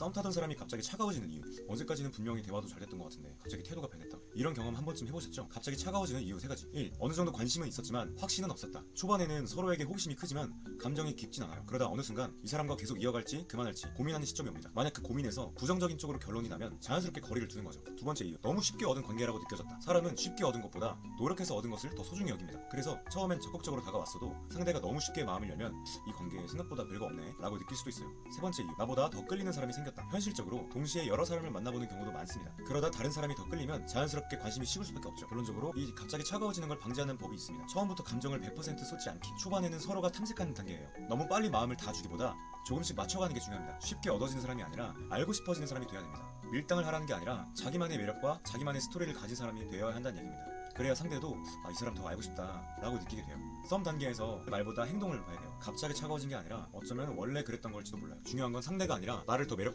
싸움 타던 사람이 갑자기 차가워지는 이유. 어제까지는 분명히 대화도 잘 됐던 것 같은데 갑자기 태도가 변했다 이런 경험 한 번쯤 해보셨죠? 갑자기 차가워지는 이유 세 가지. 1. 어느 정도 관심은 있었지만 확신은 없었다. 초반에는 서로에게 호기심이 크지만 감정이 깊진 않아요. 그러다 어느 순간 이 사람과 계속 이어갈지 그만할지 고민하는 시점이 옵니다. 만약 그 고민에서 부정적인 쪽으로 결론이 나면 자연스럽게 거리를 두는 거죠. 두 번째 이유 너무 쉽게 얻은 관계라고 느껴졌다. 사람은 쉽게 얻은 것보다 노력해서 얻은 것을 더 소중히 여깁니다. 그래서 처음엔 적극적으로 다가왔어도 상대가 너무 쉽게 마음을 열면 이 관계에 생각보다 별거 없네 라고 느낄 수도 있어요. 세 번째 이유 나보다 더 끌리는 사람이 생겼다. 현실적으로 동시에 여러 사람을 만나보는 경우도 많습니다. 그러다 다른 사람이 더 끌리면 자연스럽게 관심이 식을 수밖에 없죠. 결론적으로 이 갑자기 차가워지는 걸 방지하는 법이 있습니다. 처음부터 감정을 100% 쏟지 않기 초반에는 서로가 탐색하는 단계예요. 너무 빨리 마음을 다 주기보다 조금씩 맞춰가는 게 중요합니다. 쉽게 얻어지는 사람이 아니라 알고 싶어지는 사람이 되어야 됩니다. 밀당을 하라는 게 아니라 자기만의 매력과 자기만의 스토리를 가진 사람이 되어야 한다는 얘기입니다. 그래야 상대도 아 이 사람 더 알고 싶다 라고 느끼게 돼요. 썸 단계에서 말보다 행동을 봐야 돼요. 갑자기 차가워진 게 아니라 어쩌면 원래 그랬던 걸지도 몰라요. 중요한 건 상대가 아니라 나를 더 매력